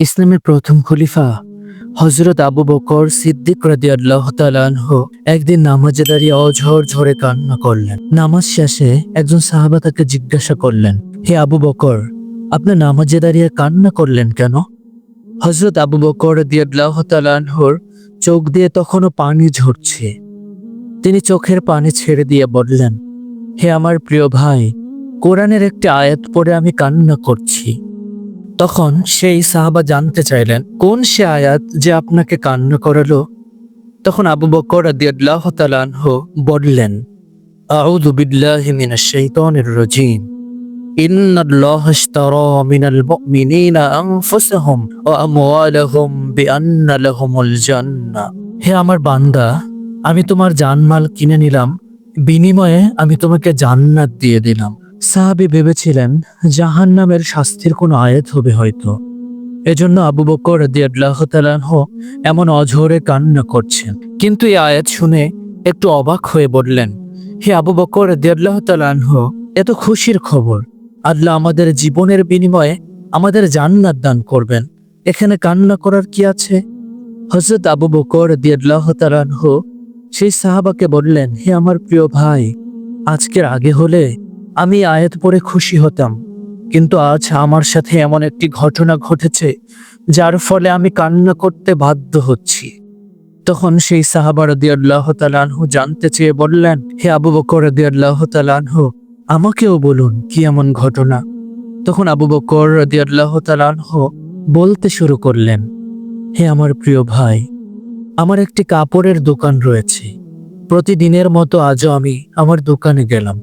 ইসলামের প্রথম খলিফা হজরত আবু বকর সিদ্দিক একদিন নামাজে দাঁড়িয়ে অঝর ঝরে কান্না করলেন। নামাজ শেষে একজন সাহাবা তাকে জিজ্ঞাসা করলেন, হে আবু বকর, আপনি নামাজে দাঁড়িয়ে কান্না করলেন কেন? হজরত আবু বকর রাদিয়াল্লাহ চোখ দিয়ে তখনও পানি ঝরছে। তিনি চোখের পানি ছেড়ে দিয়ে বললেন, হে আমার প্রিয় ভাই, কোরআনের একটি আয়াত পড়ে আমি কান্না করছি। তখন সেই সাহাবা জানতে চাইলেন, কোন সে আয়াত যে আপনাকে কান্না করালো? তখন আবু বকর আনহু বললেন হে আমার বান্দা, আমি তোমার জানমাল কিনে নিলাম, বিনিময়ে আমি তোমাকে জান্নাত দিয়ে দিলাম। সাহাবি ভেবেছিলেন জাহান নামের শাস্তির কোনো আয়াত হবে হয়তো। এজন্য আবু বকর তাআলাহ এমন অঝরে কান্না করছেন। কিন্তু এই আয়াত শুনে একটু অবাক হয়ে বললেন, হে আবু বকর রাদিয়াল্লাহু তাআলাহ এত খুশির খবর। আল্লাহ আমাদের জীবনের বিনিময়ে আমাদের জান্নাত দান করবেন। এখানে কান্না করার কি আছে? হযরত আবু বকর রাদিয়াল্লাহু তাআলাহ সেই সাহাবাকে বললেন, হে আমার প্রিয় ভাই, আজকের আগে হলে আমি আয়াত পড়ে খুশি হতাম। কিন্তু আজ আমার সাথে এমন একটি ঘটনা ঘটেছে, যার ফলে আমি কান্না করতে বাধ্য হচ্ছি। তখন সেই সাহাবা রদিয়াল্লাহ তালানহু জানতে চেয়ে বললেন, হে আবু বকর রদিয়াল্লাহ তালানহু আমাকেও বলুন কি এমন ঘটনা? তখন আবু বকর রদিয়াল্লাহ তালানহু বলতে শুরু করলেন, হে আমার প্রিয় ভাই, আমার একটি কাপড়ের দোকান রয়েছে। প্রতিদিনের মতো আজও আমি আমার দোকানে গেলাম।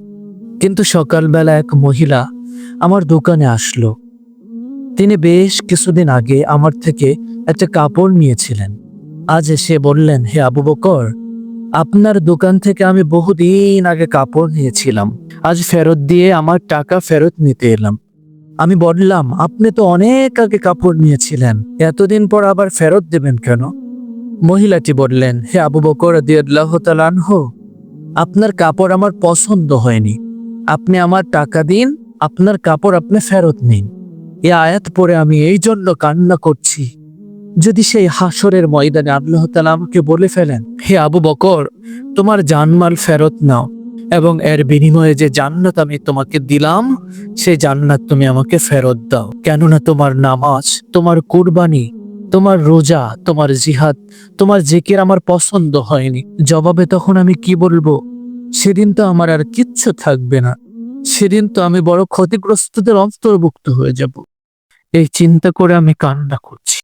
কিন্তু সকালবেলা এক মহিলা আমার দোকানে আসলো। তিনি বেশ কিছুদিন আগে আমার থেকে একটা কাপড় নিয়েছিলেন। আজ এসে বললেন, হে আবু বকর, আপনার দোকান থেকে আমি বহুদিন আগে কাপড় নিয়েছিলাম। আজ ফেরত দিয়ে আমার টাকা ফেরত নিতে এলাম। আমি বললাম, আপনি তো অনেক আগে কাপড় নিয়েছিলেন, এতদিন পর আবার ফেরত দেবেন কেন? মহিলাটি বললেন, হে আবু বকর দিয়াল্লাহ আপনার কাপড় আমার পছন্দ হয়নি। আপনি আমার টাকা দিন, আপনার কাপড় আপনি ফেরত নিন। এ আয়াত পরে আমি এই জন্য কান্না করছি। যদি সেই হাসরের ময়দানে আল্লাহ তালা আমাকে বলে ফেলেন, হে আবু বকর, তোমার জানমাল ফেরত নাও এবং এর বিনিময়ে যে জান্নাত আমি তোমাকে দিলাম সেই জান্নাত তুমি আমাকে ফেরত দাও। কেননা তোমার নামাজ, তোমার কুরবানি, তোমার রোজা, তোমার জিহাদ, তোমার জেকের আমার পছন্দ হয়নি। জবাবে তখন আমি কি বলব? সেদিন তো আমার আর কিচ্ছু থাকবে না। সেদিন তো আমি বড় ক্ষতিগ্রস্তদের অন্তর্ভুক্ত হয়ে যাব। এই চিন্তা করে আমি কান্না করছি।